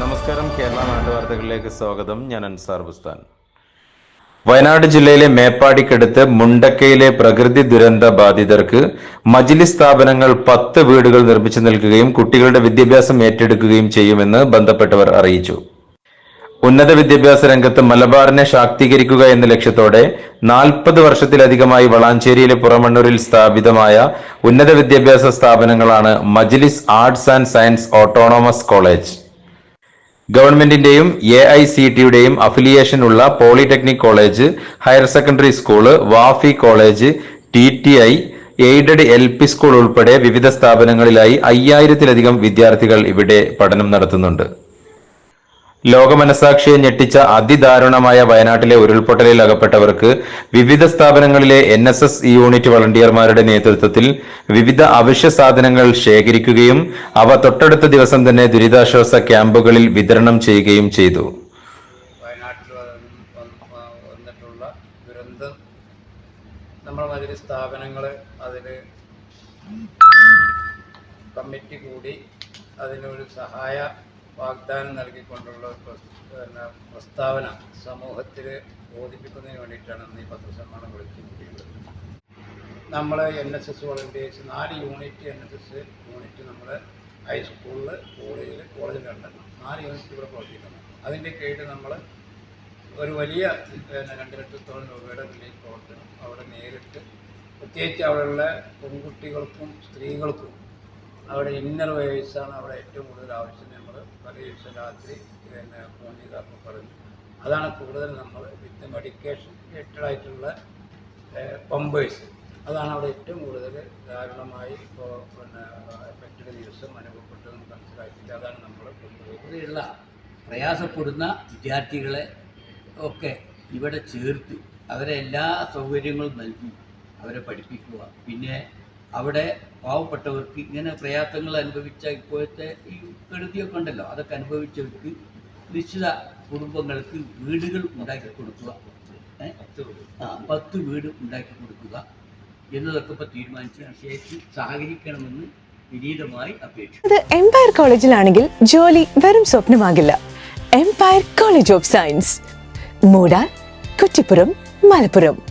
നമസ്കാരം. കേരള നാട്ടുവാർത്തകളിലേക്ക് സ്വാഗതം. ഞാൻ അൻസാർ ബുസ്താൻ. വയനാട് ജില്ലയിലെ മേപ്പാടിക്കടുത്ത് മുണ്ടക്കയിലെ പ്രകൃതി ദുരന്ത ബാധിതർക്ക് മജിലി സ്ഥാപനങ്ങൾ പത്ത് വീടുകൾ നിർമ്മിച്ചു നൽകുകയും കുട്ടികളുടെ വിദ്യാഭ്യാസം ഏറ്റെടുക്കുകയും ചെയ്യുമെന്ന് ബന്ധപ്പെട്ടവർ അറിയിച്ചു. ഉന്നത വിദ്യാഭ്യാസ രംഗത്ത് മലബാറിനെ ശാക്തീകരിക്കുക എന്ന ലക്ഷ്യത്തോടെ നാൽപ്പത് വർഷത്തിലധികമായി വളാഞ്ചേരിയിലെ പുറമണ്ണൂരിൽ സ്ഥാപിതമായ ഉന്നത വിദ്യാഭ്യാസ സ്ഥാപനങ്ങളാണ് Majlis arts and science autonomous college. ഗവൺമെന്റിന്റെയും എ ഐ സി ടിയുടെയും അഫിലിയേഷൻ ഉള്ള polytechnic college higher secondary school Wafy college T T I aided L P school ഉൾപ്പെടെ വിവിധ സ്ഥാപനങ്ങളിലായി അയ്യായിരത്തിലധികം വിദ്യാർത്ഥികൾ ഇവിടെ പഠനം നടത്തുന്നുണ്ട്. ലോകമനസാക്ഷിയെ ഞെട്ടിച്ച അതിദാരുണമായ വയനാട്ടിലെ ഉരുൾപൊട്ടലിൽ അകപ്പെട്ടവർക്ക് വിവിധ സ്ഥാപനങ്ങളിലെ എൻ എസ് എസ് യൂണിറ്റ് വളണ്ടിയർമാരുടെ നേതൃത്വത്തിൽ വിവിധ അവശ്യ സാധനങ്ങൾ ശേഖരിക്കുകയും അവ തൊട്ടടുത്ത ദിവസം തന്നെ ദുരിതാശ്വാസ ക്യാമ്പുകളിൽ വിതരണം ചെയ്യുകയും ചെയ്തു. സ്ഥാപനങ്ങൾ കമ്മിറ്റി കൂടി അതിനൊരു സഹായ വാഗ്ദാനം നൽകിക്കൊണ്ടുള്ള പിന്നെ പ്രസ്താവന സമൂഹത്തിൽ ബോധിപ്പിക്കുന്നതിന് വേണ്ടിയിട്ടാണ് ഈ പത്രസമ്മേളനം വിളിച്ചു കൂടിയത് നമ്മൾ എൻ എസ് എസ് വളണ്ടിയേഴ്സ് നാല് unit N S S unit നമ്മൾ ഹൈസ്കൂളിൽ കോളേജിൽ കോളേജിലുണ്ട് നാല് യൂണിറ്റ് ഇവിടെ പ്രവർത്തിക്കുന്നു. അതിന്റെ കീഴിൽ നമ്മൾ ഒരു വലിയ പിന്നെ രണ്ട് ലക്ഷത്തോളം രൂപയുടെ റിലീഫ് പ്രവർത്തനം അവിടെ നേരിട്ട് പ്രത്യേകിച്ച് അവിടെയുള്ള പെൺകുട്ടികൾക്കും സ്ത്രീകൾക്കും അവിടെ ഇന്നർ വേഴ്സാണ് അവിടെ ഏറ്റവും കൂടുതൽ ആവശ്യം. നമ്മൾ പല ദിവസം രാത്രി പിന്നെ ചെയ്തപ്പോൾ പറഞ്ഞു അതാണ് കൂടുതൽ നമ്മൾ വിത്ത് മെഡിക്കേഷൻ റിലേറ്റഡ് ആയിട്ടുള്ള പമ്പേഴ്സ് അതാണ് അവിടെ ഏറ്റവും കൂടുതൽ ദാരുണമായി ഇപ്പോൾ പിന്നെ എഫക്റ്റഡ് ദിവസം അനുഭവപ്പെട്ടത് മനസ്സിലാക്കിയിട്ട് അതാണ് നമ്മൾ കൊണ്ടുപോയി. ഇവിടെയുള്ള പ്രയാസപ്പെടുന്ന വിദ്യാർത്ഥികളെ ഒക്കെ ഇവിടെ ചേർത്ത്. അവരെ എല്ലാ സൗകര്യങ്ങളും നൽകി. അവരെ പഠിപ്പിക്കുക. പിന്നെ അവിടെ പാവപ്പെട്ടവർക്ക് ഇങ്ങനെ പ്രയാസങ്ങൾ അനുഭവിച്ച ഇപ്പോഴത്തെ ഈ കെടുതിയൊക്കെ ഉണ്ടല്ലോ. അതൊക്കെ അനുഭവിച്ചവർക്ക് നിശ്ചിത കുടുംബങ്ങൾക്ക് വീടുകൾ ഉണ്ടാക്കി കൊടുക്കുക? ആ പത്ത് വീട് ഉണ്ടാക്കി കൊടുക്കുക എന്നതൊക്കെ ഇപ്പോൾ തീരുമാനിച്ച വിഷയത്തിൽ സഹകരിക്കണമെന്ന് വിനീതമായി അപേക്ഷിച്ചു അത് എംപയർ കോളേജിലാണെങ്കിൽ ജോലി വെറും സ്വപ്നമാകില്ല. എംപയർ കോളേജ് ഓഫ് സയൻസ് മൂടാൻ കുറ്റിപ്പുറം മലപ്പുറം.